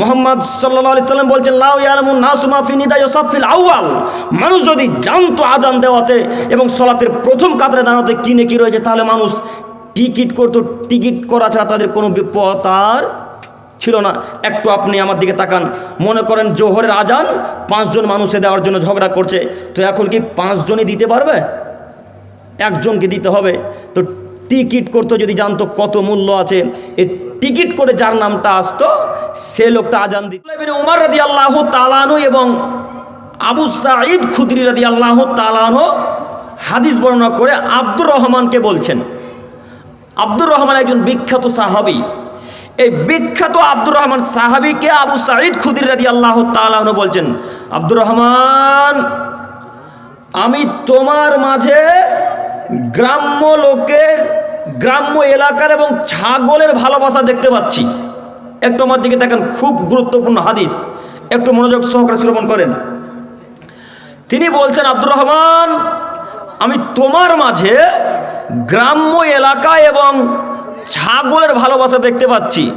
মোহাম্মদ সাল্লাহ আলি সাল্লাম বলছেন, লাউ ইয়ালামুন নাসু মা ফি নিদা ইউসাফিল আউয়াল। মানুষ যদি জানতো আজান দেওয়াতে এবং সলাতের প্রথম কাতারে দাঁড়াতে কি নেকি রয়েছে, তাহলে মানুষ টিকিট করতো, টিকিট করা ছাড়া তাদের কোনো বিপদ আর ছিল না। একটু আপনি আমার দিকে তাকান। মনে করেন জোহরের আজান পাঁচজন মানুষে দেওয়ার জন্য ঝগড়া করছে, তো এখন কি পাঁচজনই দিতে পারবে? একজনকে দিতে হবে। তো টিকিট করতো, যদি জানতো কত মূল্য আছে। এই টিকিট করে যার নামটা আসতো, সে লোকটা আজান দিত। উমার রাদি আল্লাহ তালানো এবং আবু সাঈদ খুদরি রাদি আল্লাহ তালানো হাদিস বর্ণনা করে আব্দুর রহমানকে বলছেন। আব্দুর রহমান একজন বিখ্যাত সাহাবি। এই বিখ্যাত আব্দুর রহমান সাহাবিকে আবু সাঈদ খুদির রাদি আল্লাহ তালাহন বলছেন, আব্দুর রহমান, আমি তোমার মাঝে গ্রাম্য লোকের গ্রাম্য এলাকার এবং ছাগলের ভালোবাসা দেখতে পাচ্ছি। একটু আমার দিকে দেখেন খুব গুরুত্বপূর্ণ হাদিস। একটু মনোযোগ সহকারে শ্রবণ করেন। তিনি বলছেন, আব্দুর রহমান, আমি তোমার মাঝে গ্রাম্য এলাকা এবং ছাগলের ভালোবাসা দেখতে পাচ্ছি।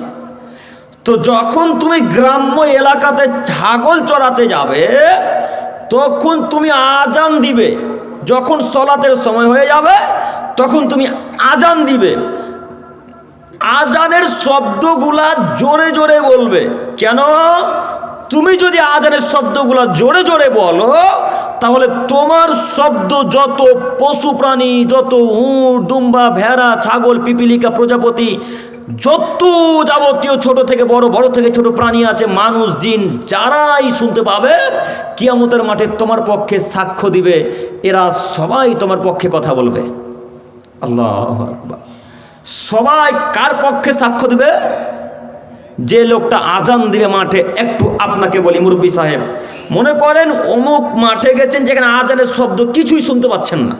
তো যখন তুমি গ্রাম্য এলাকাতে ছাগল চড়াতে যাবে, তখন তুমি আজান দিবে। যখন সলাতের সময় হয়ে যাবে, তখন তুমি আজান দিবে। আজানের শব্দগুলা জোরে জোরে বলবে। কেন? তুমি যদি আজানের শব্দগুলা জোরে জোরে বলো, তাহলে তোমার শব্দ যত পশু প্রাণী, যত উঁট, দুম্বা, ভেড়া, ছাগল, পিপিলিকা, প্রজাপতি যত যাবতীয় ছোট থেকে বড় বড় থেকে ছোট প্রাণী আছে, মানুষ, জিন, যারাই শুনতে পাবে, কিয়ামতের মাঠে তোমার পক্ষে সাক্ষ্য দিবে, এরা সবাই তোমার পক্ষে কথা বলবে। আল্লাহ। সবাই কার পক্ষে সাক্ষ্য দিবে? যে লোকটা আজান দিবে মাঠে, একটু আপনাকে বলি মুরব্বী সাহেব, মনে করেন অমুক মাঠে গেছেন যেখানে আজানের শব্দ কিছুই শুনতে পাচ্ছেন না।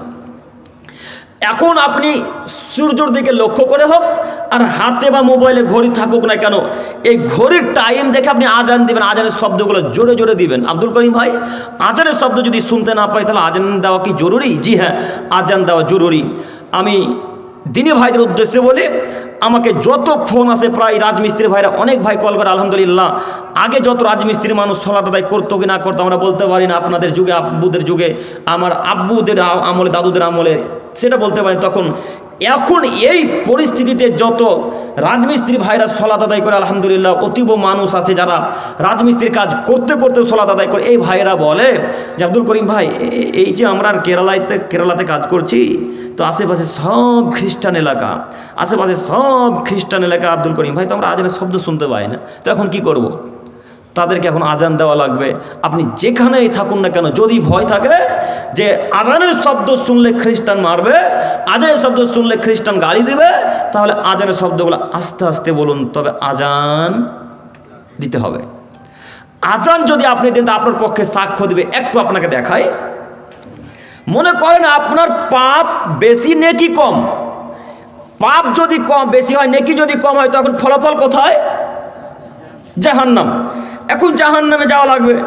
এখন আপনি সূর্যর দিকে লক্ষ্য করে হোক আর হাতে বা মোবাইলে ঘড়ি থাকুক না কেন, এই ঘড়ির টাইম দেখে আপনি আজান দিবেন, আজানের শব্দগুলো জোরে জোরে দিবেন। আব্দুল করিম ভাই, আজানের শব্দ যদি শুনতে না পাই, তাহলে আজান দেওয়া কি জরুরি? জি হ্যাঁ আজান দেওয়া জরুরি। আমি দিনী ভাইদের উদ্দেশ্যে বলি, আমাকে যত ফোন আসে প্রায় রাজমিস্ত্রি ভাইরা, অনেক ভাই কল করে, আলহামদুলিল্লাহ। আগে যত রাজমিস্ত্রি মানুষ সলাত আদায় করতো কি না করতো, আমরা বলতে পারি না, আপনাদের যুগে, আব্বুদের যুগে, আমার আব্বুদের আমলে, দাদুদের আমলে, সেটা বলতে পারি তখন, এখন এই পরিস্থিতিতে যত রাজমিস্ত্রি ভাইরা সলাত আদায় করে, আলহামদুলিল্লাহ, অতীব মানুষ আছে যারা রাজমিস্ত্রির কাজ করতে করতে সলাত আদায় করে। এই ভাইরা বলে যে, আব্দুল করিম ভাই এই যে আমরা কেরালাতে কেরালাতে কাজ করছি তো আশেপাশে সব খ্রিস্টান এলাকা, আশেপাশে সব খ্রিস্টান এলাকা আব্দুল করিম। ভাই তো আমরা আজানের শব্দ শুনতে পাই না। তো এখন কী করব। তাদেরকে এখন আজান দেওয়া লাগবে। আপনি যেখানেই থাকুন না কেন, যদি ভয় থাকে যে আজানের শব্দ শুনলে খ্রিস্টান মারবে, আজানের শব্দ শুনলে খ্রিস্টান গালি দেবে, তাহলে আজানের শব্দগুলো আস্তে আস্তে বলুন, তবে আজান দিতে হবে। আজান যদি আপনি দেন আপনার পক্ষে সাক্ষ্য দিবে। একটু আপনাকে দেখাই। মনে করেন আপনার পাপ বেশি নেকি কম। পাপ যদি কম, বেশি হয়, নেকি যদি কম হয়, তখন ফলাফল কোথায়? জাহান্নাম। এখন জাহান্নামে যাওয়া লাগবে।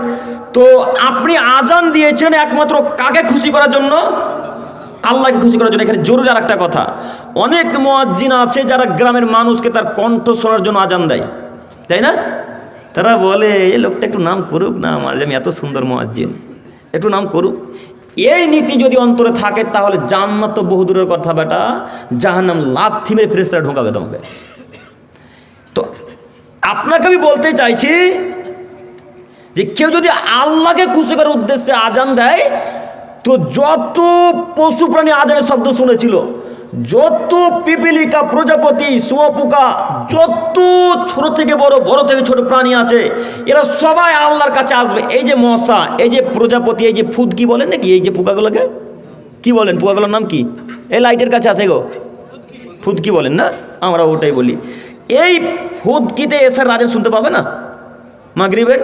তো আপনি আজান দিয়েছেন একমাত্র কাকে খুশি করার জন্য? আল্লাহকে খুশি করার জন্য। এখানে জরুরি আর একটা কথা। অনেক মোয়াজ্জিন আছে যারা গ্রামের মানুষকে তার কণ্ঠ শোনার জন্য আজান দেয়। তাই না? তারা বলে, এই লোকটা একটু নাম করুক না আমার, যে আমি এত সুন্দর মোয়াজ্জিন। একটু নাম করুক। এই নীতি যদি অন্তরে থাকে, তাহলে জান্নাত তো বহুদূরের কথা বেটা। জাহান্নাম লাথি মেরে ফেরেস্তারা ঢোকাবে তোমাকে। তো আপনাকে আমি বলতে চাইছি যে কেউ যদি আল্লাহকে খুশি করার উদ্দেশ্যে আজান দেয়, তো যত পশু প্রাণী আজানের শব্দ শুনেছিল যত পিপিলিকা প্রজাপতি, শুয়োপোকা, যত ছোট থেকে বড় বড় থেকে ছোট প্রাণী আছে, এরা সবাই আল্লাহর কাছে আসবে। এই যে মশা, এই যে প্রজাপতি, এই যে ফুদকি বলেন নাকি? এই যে পোকাগুলোকে? কি বলেন? পোকাগুলোর নাম কি? এই লাইটের কাছে আছে গো। ফুদকি বলেন না? আমরা ওটাই বলি। এই ফুদকিতে এসে রাজা শুনতে পাবে না? মাগরিবের?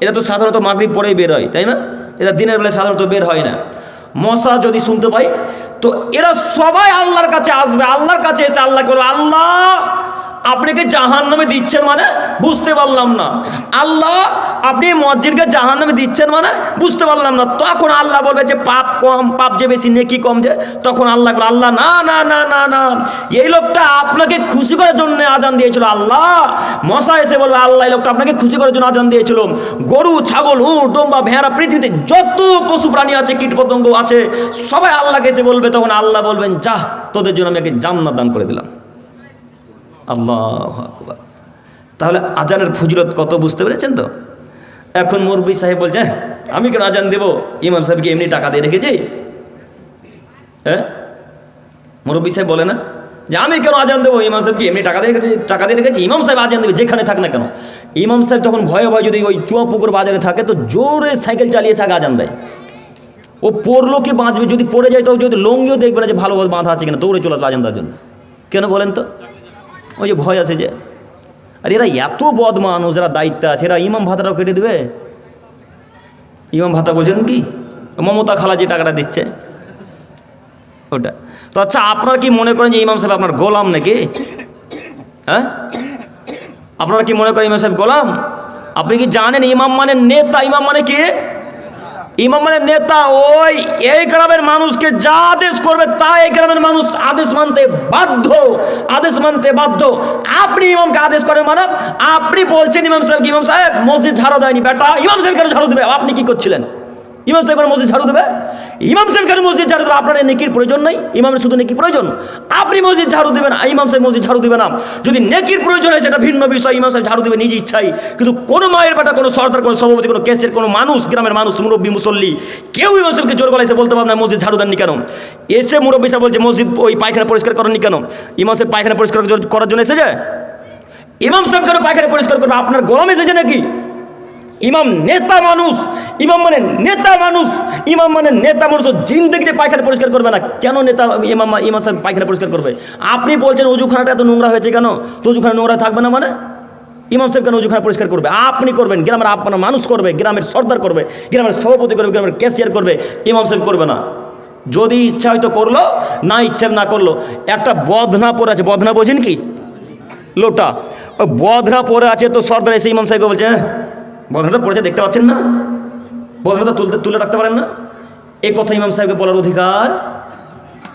এটা তো সাধারণত মাগরিব পরেই বের হয়, তাই না? এটা দিনের বেলায় সাধারণত বের হয় না। মশা যদি শুনতে পাই, তো এরা সবাই আল্লাহর কাছে আসবে, আল্লাহর কাছে এসে আল্লাহ করবে, আল্লাহ আপনাকে জাহান নামে দিচ্ছেন মানে বুঝতে পারলাম না। আল্লাহ আপনি মসজিদকে জাহান নামে দিচ্ছেন মানে বুঝতে পারলাম না। তখন আল্লাহ বলবে যে, পাপ কম, পাপ যে বেশি, নেকি কম যে। তখন আল্লাহ আল্লাহ, না না না না না। এই লোকটা আপনাকে খুশি করার জন্য আজান দিয়েছিল। আল্লাহ মশা এসে বলবে, আল্লাহ, এই লোকটা আপনাকে খুশি করার জন্য আজান দিয়েছিল। গরু, ছাগল, উট, দম্বা, ভেড়া, পৃথিবীতে যত পশু প্রাণী আছে, কীট পতঙ্গ আছে, সবাই আল্লাহকে এসে বলবে। তখন আল্লাহ বলবেন, যাহ, তোদের জন্য আমি একে জান্নাত দান করে দিলাম। আল্লাহ তাহলে আজানের ফজিলত কত বুঝতে পেরেছেন তো? এখন মুরবি সাহেব বলছে "হ্যাঁ, আমি কেন আজান দেবো? ইমাম সাহেবকে এমনি টাকা দিয়ে রেখেছি? হ্যাঁ? মুরব্বী সাহেব বলে না যে আমি কেন আজান দেবো? ইমাম সাহেবকে এমনি টাকা দিয়ে টাকা দিয়ে রেখেছি ইমাম সাহেব আজান দেবে যেখানে থাক না কেন? ইমাম সাহেব তখন ভয়ে ভয়ে যদি ওই চুয়া পুকুর বাজারে থাকে তো জোরে সাইকেল চালিয়ে সাকে আজান দেয়। ও পড়ল কি বাঁচবে? যদি পড়ে যায় তো যদি লঙ্গিও দেখবে না যে ভালো বাঁধা আছে কিনা দৌড়ে চলে আসবে আজান জন্য। কেন বলেন তো? ওই যে ভয় আছে যে, আর এরা এত বদ মানুষ এরা দায়িত্ব আছে, এরা ইমাম ভাতাটাও কেটে দেবে? ইমাম ভাতা বোঝেন কি, মমতা খালা যে টাকাটা দিচ্ছে, ওটা। তো আচ্ছা আপনারা কি মনে করেন যে ইমাম সাহেব আপনার গোলাম নাকি? হ্যাঁ? আপনারা কি মনে করেন ইমাম সাহেব গোলাম? আপনি কি জানেন ইমাম মানে নেতা, ইমাম মানে কি? ইমাম মানে নেতা ওই এই গ্রামের মানুষকে যা আদেশ করবে তা এই গ্রামের মানুষ আদেশ মানতে বাধ্য, আদেশ মানতে বাধ্য। আপনি ইমামকে আদেশ করেন মানে আপনি বলছেন ইমাম সাহেব ইমাম সাহেব, মসজিদ ঝাড়ু দেয়নি, বেটা, ইমাম সাহেব কেন ঝাড়ু দেবে? আপনি কি করছিলেন? ইমাম সাহেব মসজিদ ঝাড়ু দেবে? ইমাম সাহেব কেন মসজিদ ঝাড়ু দেবে? আপনার নেকির প্রয়োজন নেই? ইমামের শুধু নেকি প্রয়োজন? আপনি মসজিদ ঝাড়ু দেবেন ইমাম সাহেব মসজিদ ঝাড়ু দেবে না। যদি নেকির প্রয়োজন হয়, সেটা ভিন্ন বিষয়। ইমাম সাহেব ঝাড়ু দেবে নিজ ইচ্ছাই কিন্তু কোনো মায়ের বেটা কোনো সর্দার, কোনো সভাপতি, কোনো কেসের কোনো মানুষ, গ্রামের মানুষ, মুরব্বী, মুসল্লি, কেউ ইমাম সাহেবকে জোর গলায় এসে বলতে পারবে না, মসজিদ ঝাড়ু দেননি কেন? এসে মুরব্বী সাহেব বলছে, মসজিদ ওই পায়খানা পরিষ্কার করেননি কেন? ইমাম সাহেব পায়খানা পরিষ্কার করার জন্য এসেছে? ইমাম সাহেব কেন পায়খানা পরিষ্কার করবে? আপনার গরম এসেছে নাকি? ইমাম নেতা মানুষ, ইমাম মানে নেতা মানুষ, ইমাম মানে নেতা মানুষ জিন্দগিতে পায়খানা পরিষ্কার করবে না। কেন নেতা ইমাম ইমাম সাহেব পায়খানা পরিষ্কার করবে? আপনি বলছেন অজুখানাটা এত নোংরা হয়েছে কেন? তো অজুখানা নোংরা থাকবে না মানে? ইমাম সাহেব কেন অজুখানা পরিষ্কার করবে? আপনি করবেন, গ্রামের আপনার মানুষ করবে, গ্রামের সর্দার করবে, গ্রামের সভাপতি করবে, গ্রামের ক্যাশিয়ার করবে, ইমাম সাহেব করবে না। যদি ইচ্ছা হয়তো করল, না ইচ্ছা না করল, একটা বদনা পরে আছে, বদনা বোঝেন কি? লোটা। বদনা পরে আছে তো সর্দার এসে ইমাম সাহেবকে বলছে হ্যাঁ বদনাটা পড়েছে, দেখতে পাচ্ছেন না? বদনাটা তুলতে তুলে রাখতে পারেন না? এই কথা ইমাম সাহেবকে বলার অধিকার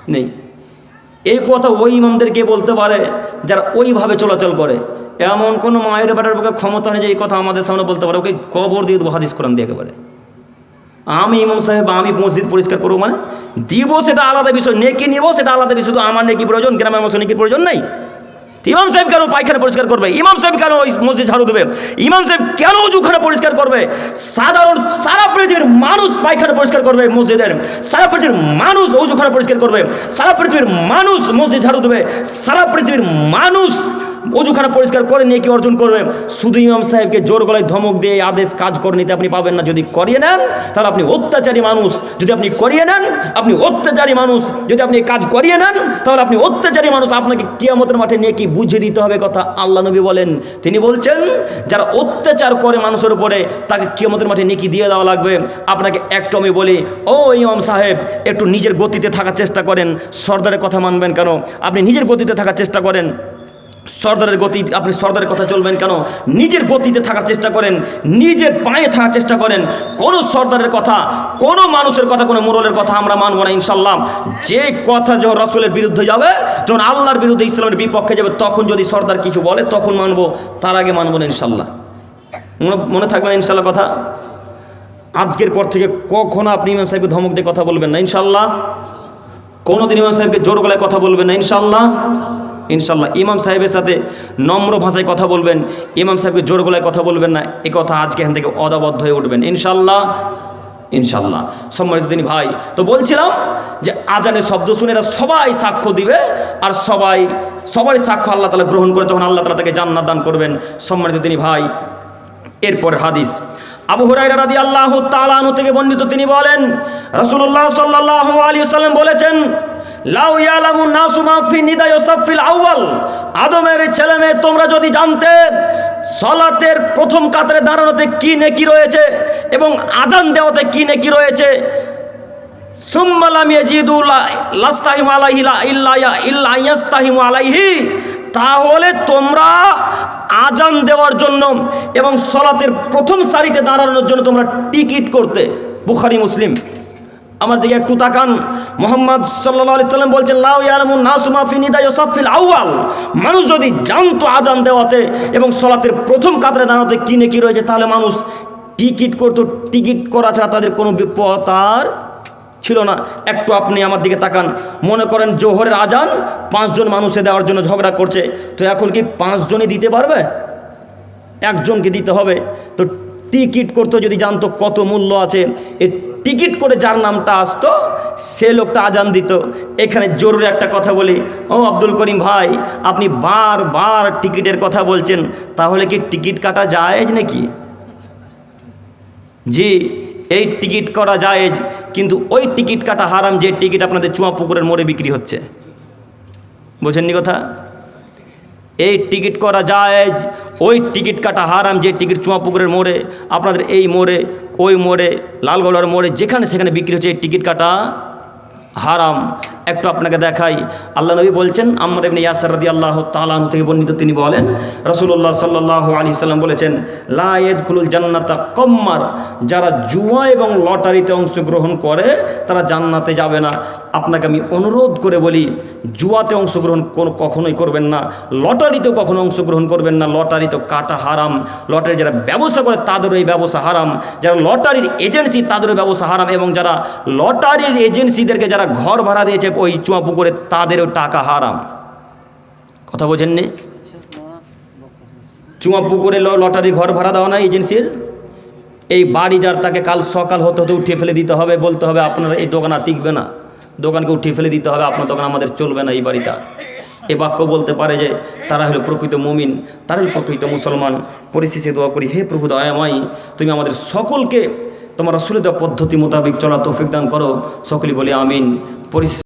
নেই। এই কথা ওই ইমামদেরকে বলতে পারে যারা ওইভাবে চলাচল করে। এমন কোনো মায়ের বেটার পক্ষে ক্ষমতা নেই যে এই কথা আমাদের সামনে বলতে পারে। ওকে কবর দিয়ে দেবো, হাদিস কোরআন দিয়ে একেবারে। আমি ইমাম সাহেব, আমি মসজিদ পরিষ্কার করব মানে দিব সেটা আলাদা বিষয়, নেকি নিব সেটা আলাদা বিষয়। শুধু আমার নেকি প্রয়োজন, গ্রামের মানুষের নেকি প্রয়োজন নেই। ইমাম সাহেব কেন পায়খানা পরিষ্কার করবে? ইমাম সাহেব কেন ওই মসজিদ ঝাড়ু দেবে? ইমাম সাহেব কেন উজুখানা পরিষ্কার করবে? সাধারণ সারা পৃথিবীর মানুষ পায়খানা পরিষ্কার করবে মসজিদের। সারা পৃথিবীর মানুষ উজুখানা পরিষ্কার করবে। সারা পৃথিবীর মানুষ মসজিদ ঝাড়ু দেবে। সারা পৃথিবীর মানুষ অজুখানা পরিষ্কার করে নিয়ে কি অর্জন করবে? শুধু ইমাম সাহেবকে জোর গলায় ধমক দিয়ে আদেশ কাজ করে নিতে আপনি পাবেন না। যদি করিয়ে নেন, তাহলে আপনি অত্যাচারী মানুষ। যদি আপনি করিয়ে নেন, আপনি অত্যাচারী মানুষ। যদি আপনি কাজ করিয়ে নেন, তাহলে আপনি অত্যাচারী মানুষ। আপনাকে কিয়ামতের মাঠে নিয়ে কি বুঝিয়ে দিতে হবে কথা আল্লাহ নবী বলেন। তিনি বলছেন, যারা অত্যাচার করে মানুষের উপরে, তাকে কিয়ামতের মাঠে নেকি দিয়ে দেওয়া লাগবে। আপনাকে একটু আমি বলি, ও ইমাম সাহেব, একটু নিজের গতিতে থাকার চেষ্টা করেন। সর্দারের কথা মানবেন কেন? আপনি নিজের গতিতে থাকার চেষ্টা করেন। সর্দারের গতি, আপনি সর্দারের কথা চলবেন কেন? নিজের গতিতে থাকার চেষ্টা করেন, নিজের পায়ে থাকার চেষ্টা করেন। কোনো সর্দারের কথা, কোনো মানুষের কথা, কোনো মোরলের কথা আমরা মানব না ইনশাল্লাহ যে কথা যখন রসুলের বিরুদ্ধে যাবে, যখন আল্লাহর বিরুদ্ধে ইসলামের বিপক্ষে যাবে, তখন যদি সর্দার কিছু বলে, তখন মানবো, তার আগে মানব না ইনশাল্লাহ মনে থাকবে না ইনশাল্লাহ কথা? আজকের পর থেকে কখনো আপনি ইমাম সাহেবকে ধমক দিয়ে কথা বলবেন না ইনশাল্লাহ কোনোদিন ইমাম সাহেবকে জোর গলায় কথা বলবেন না ইনশাল্লাহ ইনশাল্লাহ ইমাম সাহেবের সাথে নম্র ভাষায় কথা বলবেন, ইমাম সাহেবকে জোর গলায় কথা বলবেন না, এ কথা আজকে এখান থেকে অদাবদ্ধ হয়ে উঠবেন। ইনশাল্লাহ ইনশাল্লাহ। সম্মানিত তিনি ভাই, তো বলছিলাম যে আজানের শব্দ শুনে এরা সবাই সাক্ষ্য দিবে, আর সবাই সবারই সাক্ষ্য আল্লাহ তালা গ্রহণ করে তখন আল্লাহ তালা তাকে জান্নাত দান করবেন। সম্মানিত তিনি ভাই, এরপর হাদিস। আবু হুরাইরা রাদি আল্লাহ তালানু থেকে বর্ণিত তিনি বলেন রসুল্লাহ সাল্লাহ আলী সাল্লাম বলেছেন লাউ ইয়ালামু নাসু মাফি নিদায় সাফিল আউয়াল। আদমের ছেলে মেয়ে, তোমরা যদি জানতে সলাতের প্রথম কাতারে দাঁড়ানোতে কি নেকি রয়েছে এবং আজান দেওয়াতে কি নেকি রয়েছে সুম্মালাম ইয়াজিদু লাস্তাহিমু আলাইহি লা ইল্লা ইল্লা ইয়াস্তাহিমু তাহলে তোমরা আজান দেওয়ার জন্য এবং সলাতের প্রথম সারিতে দাঁড়ানোর জন্য তোমরা টিকিট করতে। বুখারি, মুসলিম। আমার দিকে একটু তাকান। মোহাম্মদ সাল্লাহ আলি সাল্লাম বলছেন, লাউ ইয়ালামুন নাসু মা ফি নিদা ইউসাফিল আউয়াল। মানুষ যদি জানতো আজান দেওয়াতে এবং সলাতের প্রথম কাতারে দাঁড়াতে কি রয়েছে, তাহলে মানুষ টিকিট করতো, টিকিট করা ছাড়া তাদের কোনো বিপদ আর ছিল না। একটু আপনি আমার দিকে তাকান। মনে করেন জোহরের আজান পাঁচজন মানুষে দেওয়ার জন্য ঝগড়া করছে। তো এখন কি পাঁচজনই দিতে পারবে? একজনকে দিতে হবে। তো টিকিট করতে যদি জানতো কত মূল্য আছে এই টিকিট করে যার নামটা আসতো, সে লোকটা আজান দিত। এখানে জরুরি একটা কথা বলি। ও আব্দুল করিম ভাই, আপনি বারবার টিকিটের কথা বলছেন, তাহলে কি টিকিট কাটা যায় নাকি? জি, এই টিকিট করা জায়েজ, কিন্তু ওই টিকিট কাটা হারাম যে টিকিট আপনাদের চুয়া পুকুরের মোড়ে বিক্রি হচ্ছে। বোঝেননি কথা? এই টিকিট করা যায়, ওই টিকিট কাটা হারাম, যে টিকিট চুয়া পুকুরের মোড়ে, আপনাদের এই মোড়ে, ওই মোড়ে, লালগোলার মোড়ে, যেখানে সেখানে বিক্রি হচ্ছে, এই টিকিট কাটা হারাম। একটু আপনাকে দেখাই। আল্লাহ নবী বলছেন, আমার এমনি ইয়াসার রাদি আল্লাহ তালাহ থেকে বর্ণিত তিনি বলেন রসুল্লাহ সাল্লাহ আলী সাল্লাম বলেছেন লায়েদ খুলুল জান্নাতা কম্মার, যারা জুয়া এবং লটারিতে অংশগ্রহণ করে, তারা জান্নাতে যাবে না। আপনাকে আমি অনুরোধ করে বলি, জুয়াতে অংশগ্রহণ কখনোই করবেন না, লটারিতেও কখনো অংশগ্রহণ করবেন না, লটারি তো কাটা হারাম। লটারি যারা ব্যবসা করে তাদেরও এই ব্যবসা হারাম। যারা লটারির এজেন্সি তাদেরও ব্যবসা হারাম এবং যারা লটারির এজেন্সিদেরকে যারা ঘর ভাড়া দিয়েছে ওই চুয়া পুকুরে তাদেরও টাকা হারাম। কথা বোঝেননি? চুয়া পুকুরে লটারি ঘর ভাড়া দেওয়া না এজেন্সির? এই বাড়ি যার তাকে কাল সকাল হতে হতে উঠিয়ে ফেলে দিতে হবে, বলতে হবে আপনার এই দোকান আর টিকবে না। দোকানকে উঠিয়ে ফেলে দিতে হবে, আপনার দোকান আমাদের চলবে না এই বাড়িটা। এ বাক্য বলতে পারে যে, তারা হলো প্রকৃত মুমিন, তারা হলো প্রকৃত মুসলমান। পরিশেষে দোয়া করি, হে প্রভু দয়াময়, তুমি আমাদের সকলকে তোমার রসুলের পদ্ধতি মোতাবেক চলা তৌফিক দান করো। সকলেই বলে আমিন। পরিশেষে